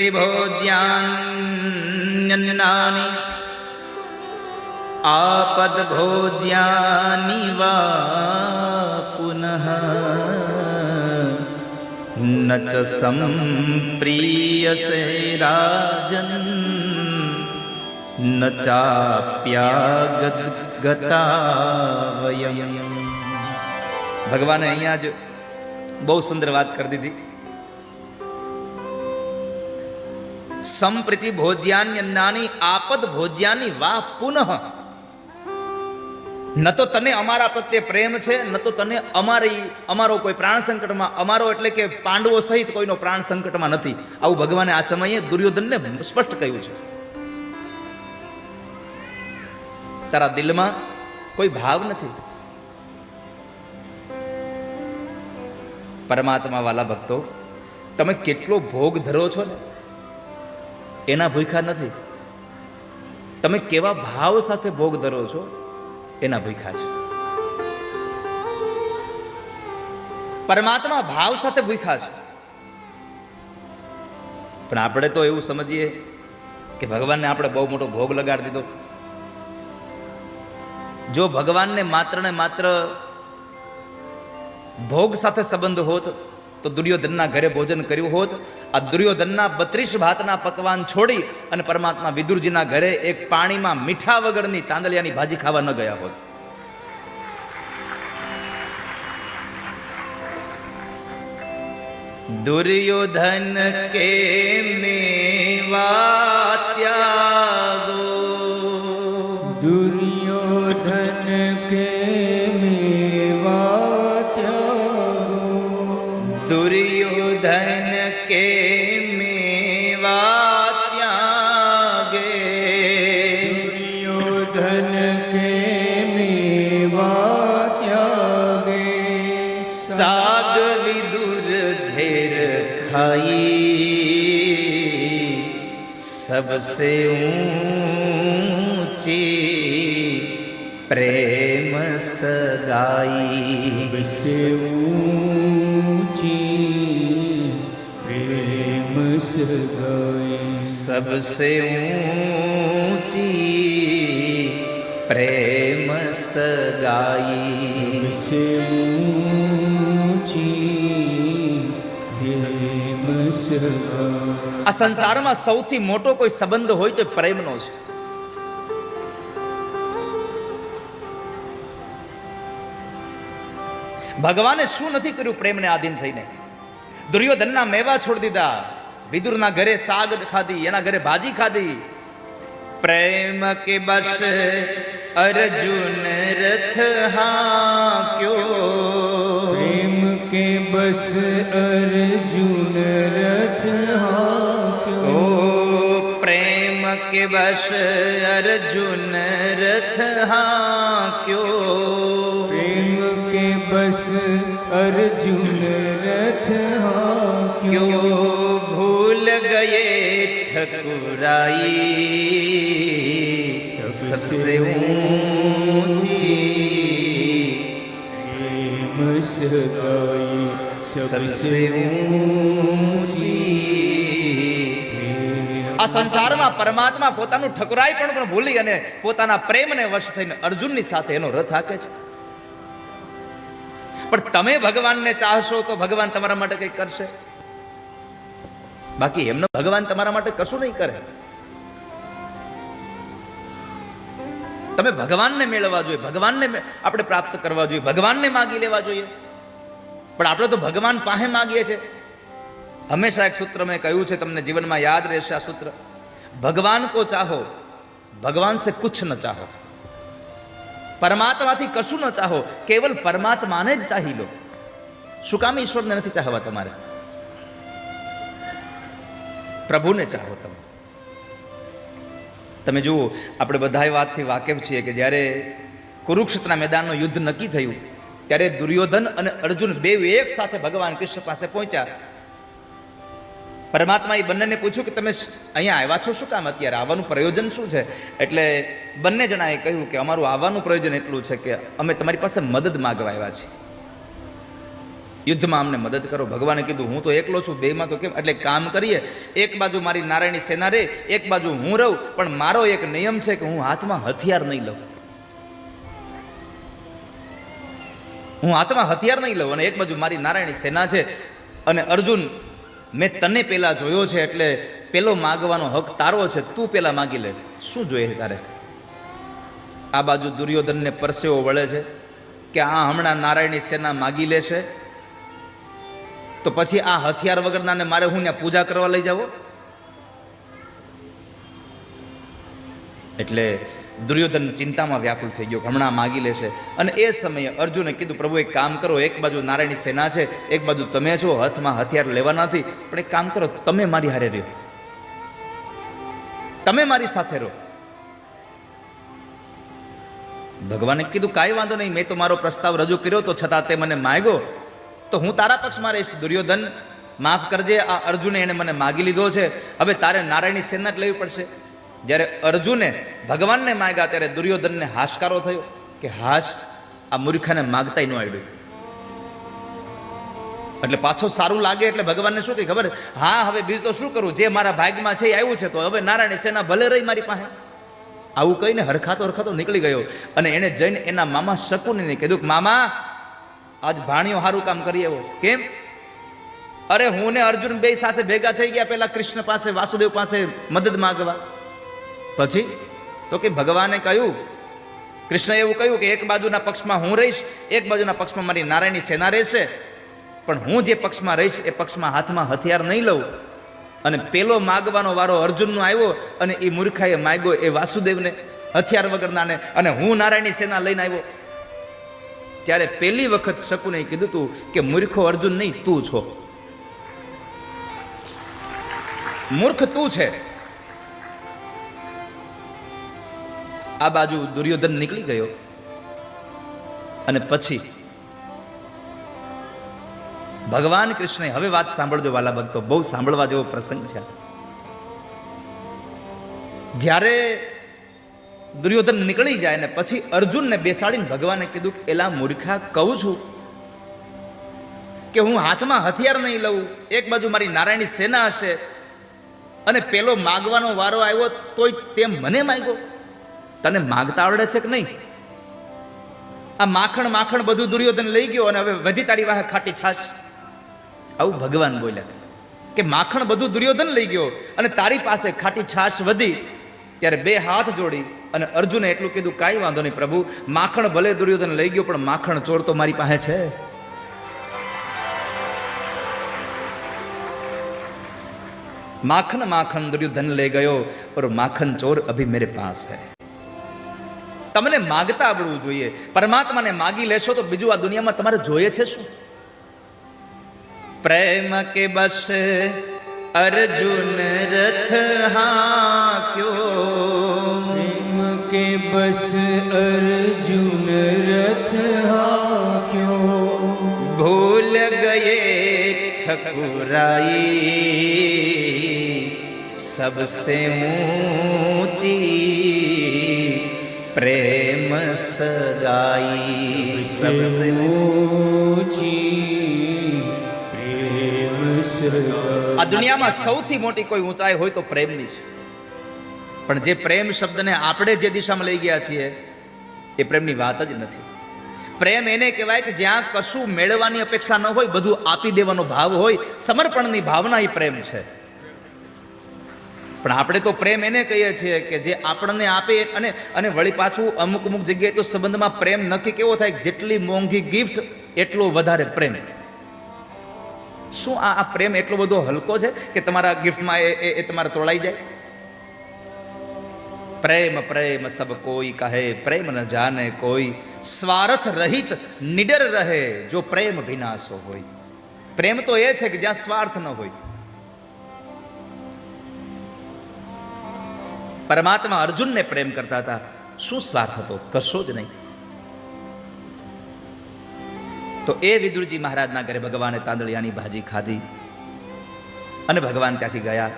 संप्रीतिभोज्यान्यन्नानि आपद्भोज्यानि वा पुनः न च सम्प्रीयसे राजन् ન ચાપ્યાગતા વયમ ભગવાને અહીંયા જ બહુ સુંદર વાત કરી દીધી સંપ્રીતિ ભોજ્યાની નાની આપદ ભોજ્યાની વાહ પુનઃ ન તો તને અમારા પ્રત્યે પ્રેમ છે ન તો તને અમારી અમારો કોઈ પ્રાણ સંકટમાં અમારો એટલે કે પાંડવો સહિત કોઈનો પ્રાણ સંકટમાં નથી આવું ભગવાને આ સમયે દુર્યોધનને સ્પષ્ટ કહ્યું છે તારા દિલમાં કોઈ ભાવ નથી પરમાત્મા વાલા ભક્તો તમે કેટલો ભોગ ધરો છો ને એના ભૂખ્યા નથી. તમે કેવા ભાવ સાથે ભોગ ધરો છો, એના ભૂખ્યા છે. પરમાત્મા ભાવ સાથે ભૂખા છે. પણ આપણે તો એવું સમજીએ કે ભગવાનને આપણે બહુ મોટો ભોગ લગાડી દીધો. જો ભગવાનને માત્ર ને માત્ર ભોગ સાથે સંબંધ હોત, તો દુર્યોધનના ઘરે ભોજન કર્યું હોત આ દુર્યોધનના બત્રીસ ભાતના પકવાન છોડી અને પરમાત્મા વિદુરજીના ઘરે એક પાણીમાં મીઠા વગરની તાંદલિયાની ભાજી ખાવા ન ગયા હોત. દુર્યોધન કે મેવા ત્યાગો. દુર્યોધન કે गे साग विदुर धेर खाई सबसे ऊंची प्रेम सगाई सबसे ऊंची प्रेम सगाई सबसे ऊंची प्रेम सगाई આ સંસારમાં સૌથી મોટો કોઈ સંબંધ હોય તો પ્રેમનો છે. ભગવાને શું નથી કર્યું પ્રેમને આધીન થઈને? દુર્યોધનના મેવા છોડી દીધા, વિદુરના ઘરે સાગ ખાધી, એના ઘરે ભાજી ખાધી. પ્રેમ કે બસ अर्जुन रथ हाक्यो प्रेम के बस अर्जुन रथ हाक्यो ओ प्रेम के बस अर्जुन रथ हाक्यो प्रेम के बस अर्जुन रथ हाक्यो भूल गए ठकुराई सबसे ऊंची प्रेम सगाई सबसे ऊंची આ સંસારમાં પરમાત્મા પોતાનું ઠકરાઈ પણ પણ ભૂલી અને પોતાના પ્રેમને વશ થઈને અર્જુનની સાથે એનો રથ હાકે છે પણ તમે ભગવાનને ચાહશો તો ભગવાન તમારા માટે કંઈક કરશે બાકી એમનો ભગવાન તમારા માટે કશું નહીં કરે તમે ભગવાનને મેળવવા જોઈએ, ભગવાનને આપણે પ્રાપ્ત કરવા જોઈએ, ભગવાનને માગી લેવા જોઈએ. પણ આપણે તો ભગવાન પાસે માગીએ છીએ. હંમેશા એક સૂત્ર મેં કહ્યું છે, તમને જીવનમાં યાદ રહેશે આ સૂત્ર. ભગવાન કો ચાહો, ભગવાન સે કુછ ન ચાહો. પરમાત્માથી કશું ન ચાહો, કેવલ પરમાત્માને જ ચાહી લો. શું કામ ઈશ્વરને નથી ચાહવા તમારે? પ્રભુને ચાહો તમે. તમે જુઓ, આપણે બધાએ વાતથી વાકેફ છીએ કે જ્યારે કુરુક્ષેત્રના મેદાનનું યુદ્ધ નક્કી થયું, ત્યારે દુર્યોધન અને અર્જુન બે એક સાથે ભગવાન કૃષ્ણ પાસે પહોંચ્યા. પરમાત્મા એ બંનેને પૂછ્યું કે તમે અહીંયા આવ્યા છો? શું કામ અત્યારે? આવવાનું પ્રયોજન શું છે? એટલે બંને જણાએ કહ્યું કે અમારું આવવાનું પ્રયોજન એટલું છે કે અમે તમારી પાસે મદદ માગવા આવ્યા છીએ. યુદ્ધમાં અમને મદદ કરો. ભગવાને કીધું, હું તો એકલો છું, બેમાં તો કેમ? એટલે કામ કરીએ. એક બાજુ મારી નારાયણી સેના રે, એક બાજુ હું રહું. પણ મારો એક નિયમ છે કે હું હાથમાં હથિયાર નહીં લઉં. હું હાથમાં હથિયાર નહીં લઉં અને એક બાજુ મારી નારાયણી સેના છે. અને અર્જુન, મેં તને પહેલાં જોયો છે એટલે પેલો માગવાનો હક તારો છે. તું પેલા માગી લે. શું જોઈએ છે તારે? આ બાજુ દુર્યોધનને પરસેવો વળે છે કે આ હમણાં નારાયણી સેના માગી લે છે. તો પછી આ હથિયાર વગરનાને મારે હું ત્યાં પૂજા કરવા લઈ જાઓ એટલે દુર્યોધન ચિંતામાં વ્યાકુળ થઈ ગયો, હમણાં માગી લેશે. અને એ સમયે અર્જુને કીધું, પ્રભુ, એક કામ કરો, એક બાજુ નારાયણની સેના છે, એક બાજુ તમે છો, હાથમાં હથિયાર લેવા નથી, પણ એક કામ કરો, તમે મારી હારે રહ્યો. તમે મારી સાથે રહો. ભગવાને કીધું, કાંઈ વાંધો નહીં, મેં તો મારો પ્રસ્તાવ રજૂ કર્યો, તો છતાં તે મને માગ્યો તો હું તારા પક્ષમાં રહીશ. દુર્યોધન, માફ કરજે, આ અર્જુને એને મને માગી લીધો છે. હવે તારે નારાયણની સેના જ લેવી પડશે. જ્યારે અર્જુને ભગવાનને માગ્યા ત્યારે દુર્યોધનને હાશકારો થયો કે, હાશ, આ મૂર્ખાને માગતાય ન આવડ્યું એટલે પાછો સારું લાગે એટલે ભગવાનને શું કહે? ખબર? હા, હવે બીજું તો શું કરું? જે મારા ભાગમાં છે એ આવ્યું છે તો હવે નારાયણ સેના ભલે રહી મારી પાસે. આવું કહીને હરખાતો હરખાતો નીકળી ગયો. અને એને જઈને એના મામા શકુનીને કીધું કે, મામા આજ ભાણિયો સારું કામ કરી એવો કેમ? અરે હું ને અર્જુન બે સાથે ભેગા થઈ ગયા પેલા કૃષ્ણ પાસે, વાસુદેવ પાસે મદદ માંગવા. પછી? તો કે ભગવાને કહ્યું, કૃષ્ણએ એવું કહ્યું કે એક બાજુના પક્ષમાં હું રહીશ, એક બાજુના પક્ષમાં મારી નારાયણની સેના રહેશે. પણ હું જે પક્ષમાં રહીશ એ પક્ષમાં હાથમાં હથિયાર નહીં લઉં. અને પેલો માગવાનો વારો અર્જુનનો આવ્યો અને એ મૂર્ખાએ માગ્યો એ વાસુદેવને હથિયાર વગરનાને અને હું નારાયણની સેના લઈને આવ્યો. ત્યારે પહેલી વખત શકુને કીધું હતું કે મૂર્ખો અર્જુન નહીં, તું છો. મૂર્ખ તું છે. આ બાજુ દુર્યોધન નીકળી ગયો અને પછી ભગવાન કૃષ્ણે, હવે વાત સાંભળજો વાલા ભક્તો, બહુ સાંભળવા જેવો પ્રસંગ છે. જ્યારે દુર્યોધન નીકળી જાય ને પછી અર્જુનને બેસાડીને ભગવાને કીધું કે, એલા મૂર્ખા, કહું છું કે હું હાથમાં હથિયાર નહીં લઉં. એક બાજુ મારી નારાયણી સેના હશે અને પેલો માગવાનો વારો આવ્યો તોય તેમ મને માગ્યો. તને માગતા આવડે છે કે નહીં? આ માખણ માખણ બધું દુર્યોધન લઈ ગયો અને હવે વધી તારી વાહે ખાટી છાશ. આવું ભગવાન બોલ્યા કે માખણ બધું દુર્યોધન લઈ ગયો અને તારી પાસે ખાટી છાશ વધી. ત્યારે બે હાથ જોડી અને અર્જુને એટલું કીધું, કાંઈ વાંધો નહીં પ્રભુ, માખણ ભલે દુર્યોધન લઈ ગયો, પણ માખણ ચોર તો મારી પાસે છે. માખણ માખણ દુર્યોધન લઈ ગયો પર માખણ ચોર અભી મેરે પાસ હે. તમને માગતા આવડવું જોઈએ. પરમાત્માને માગી લેશો તો બીજું આ દુનિયામાં તમારે જોઈએ છે શું? પ્રેમ કે બસ, અર્જુન રથ હા ક્યો ઠકુરાઈ सबसे ऊंची प्रेम सगाई सबसे ऊंची प्रेम सगा આ દુનિયામાં સૌથી મોટી કોઈ ઊંચાઈ હોય તો પ્રેમની છે પણ જે પ્રેમ શબ્દને આપણે જે દિશામાં લઈ ગયા છીએ એ પ્રેમની વાત જ નથી પ્રેમ એને કહેવાય કે જ્યાં કશું મેળવવાની અપેક્ષા ન હોય, બધું આપી દેવાનો ભાવ હોય, સમર્પણની ભાવના એ પ્રેમ છે. પણ આપણે તો પ્રેમ એને કહીએ છીએ કે જે આપણને આપે અને અને વળી પાછું અમુક અમુક જગ્યાએ તો સંબંધમાં પ્રેમ નક્કી કેવો થાય જેટલી મોંઘી ગિફ્ટ એટલો વધારે પ્રેમ. શું આ આ પ્રેમ એટલો બધો હલકો છે કે તમારા ગિફ્ટમાં એ, એ- તમારે તોડાઈ જાય? પ્રેમ પ્રેમ સબ કોઈ કહે, પ્રેમ ન જાને કોઈ. સ્વાર્થ રહિત નિડર રહે જો પ્રેમ વિનાશો હોય. પ્રેમ તો એ છે કે જ્યાં સ્વાર્થ ન હોય. પરમાત્મા અર્જુનને પ્રેમ કરતા હતા. શું સ્વાર્થ હતો? કશો જ નહીં. તો એ વિદુરજી મહારાજના ઘરે ભગવાને તાંદળિયાની ભાજી ખાધી અને ભગવાન ત્યાંથી ગયા.